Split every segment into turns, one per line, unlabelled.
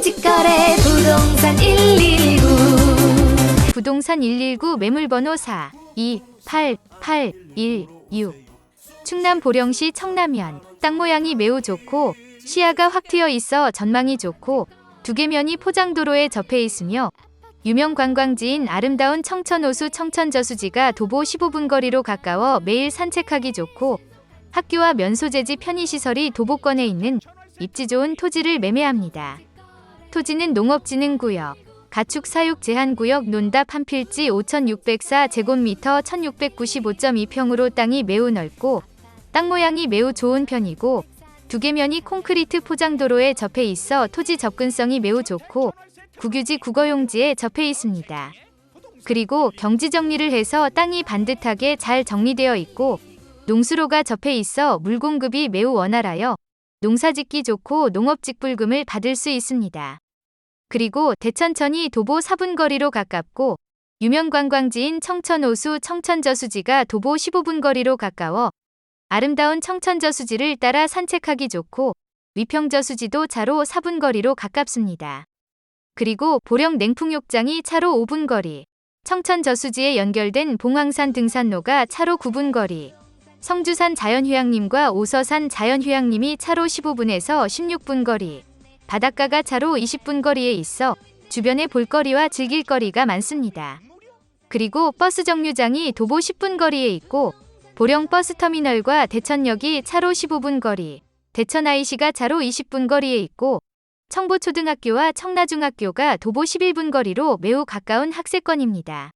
직거래 부동산 119
부동산 119 매물번호 4 2 8 8 1 6 충남 보령시 청남면. 땅 모양이 매우 좋고 시야가 확 트여 있어 전망이 좋고 두 개면이 포장도로에 접해 있으며 유명 관광지인 아름다운 청천호수 청천저수지가 도보 15분 거리로 가까워 매일 산책하기 좋고 학교와 면소재지 편의시설이 도보권에 있는 입지 좋은 토지를 매매합니다. 토지는 농업진흥구역, 가축 사육 제한구역 논답 한 필지 5,604 제곱미터 1,695.2평으로 땅이 매우 넓고 땅 모양이 매우 좋은 편이고 두 개면이 콘크리트 포장도로에 접해 있어 토지 접근성이 매우 좋고 국유지 국어용지에 접해 있습니다. 그리고 경지 정리를 해서 땅이 반듯하게 잘 정리되어 있고 농수로가 접해 있어 물 공급이 매우 원활하여 농사짓기 좋고 농업직불금을 받을 수 있습니다. 그리고 대천천이 도보 4분 거리로 가깝고 유명 관광지인 청천호수 청천저수지가 도보 15분 거리로 가까워 아름다운 청천저수지를 따라 산책하기 좋고 위평저수지도 차로 4분 거리로 가깝습니다. 그리고 보령 냉풍욕장이 차로 5분 거리, 청천저수지에 연결된 봉황산 등산로가 차로 9분 거리, 성주산 자연휴양림과 오서산 자연휴양림이 차로 15분에서 16분 거리, 바닷가가 차로 20분 거리에 있어 주변에 볼거리와 즐길거리가 많습니다. 그리고 버스 정류장이 도보 10분 거리에 있고 보령 버스터미널과 대천역이 차로 15분 거리, 대천 IC가 차로 20분 거리에 있고 청보초등학교와 청라중학교가 도보 11분 거리로 매우 가까운 학세권입니다.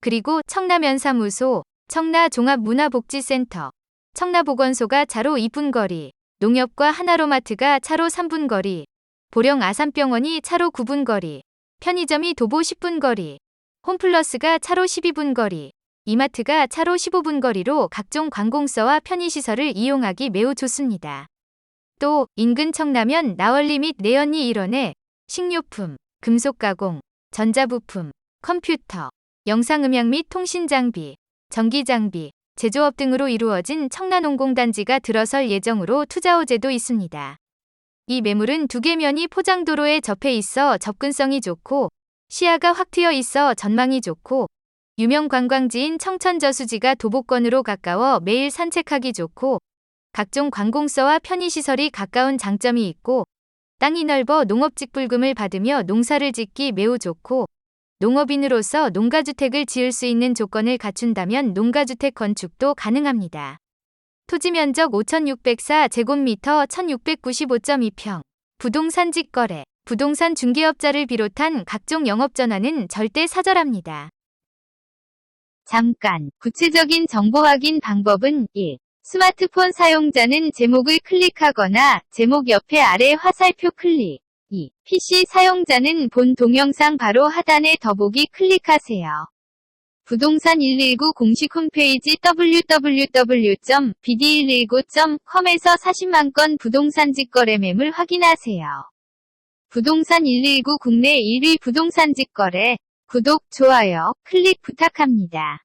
그리고 청라면사무소, 청라 종합문화복지센터, 청라보건소가 차로 2분 거리, 농협과 하나로마트가 차로 3분 거리, 보령 아산병원이 차로 9분 거리, 편의점이 도보 10분 거리, 홈플러스가 차로 12분 거리, 이마트가 차로 15분 거리로 각종 관공서와 편의시설을 이용하기 매우 좋습니다. 또 인근 청라면 나월리 및 내연리 일원에 식료품, 금속가공, 전자부품, 컴퓨터, 영상음향 및 통신장비, 전기장비, 제조업 등으로 이루어진 청라농공단지가 들어설 예정으로 투자 호재도 있습니다. 이 매물은 두 개 면이 포장도로에 접해 있어 접근성이 좋고 시야가 확 트여 있어 전망이 좋고 유명 관광지인 청천저수지가 도보권으로 가까워 매일 산책하기 좋고 각종 관공서와 편의시설이 가까운 장점이 있고 땅이 넓어 농업직불금을 받으며 농사를 짓기 매우 좋고 농업인으로서 농가주택을 지을 수 있는 조건을 갖춘다면 농가주택 건축도 가능합니다. 토지 면적 5,604 제곱미터 1,695.2평. 부동산 직거래, 부동산 중개업자를 비롯한 각종 영업전화는 절대 사절합니다. 잠깐, 구체적인 정보 확인 방법은 1. 스마트폰 사용자는 제목을 클릭하거나 제목 옆에 아래 화살표 클릭. 2. PC 사용자는 본 동영상 바로 하단의 더보기 클릭하세요. 부동산 119 공식 홈페이지 www.bd119.com에서 40만 건 부동산 직거래 매물 확인하세요. 부동산 119 국내 1위 부동산 직거래 구독, 좋아요, 클릭 부탁합니다.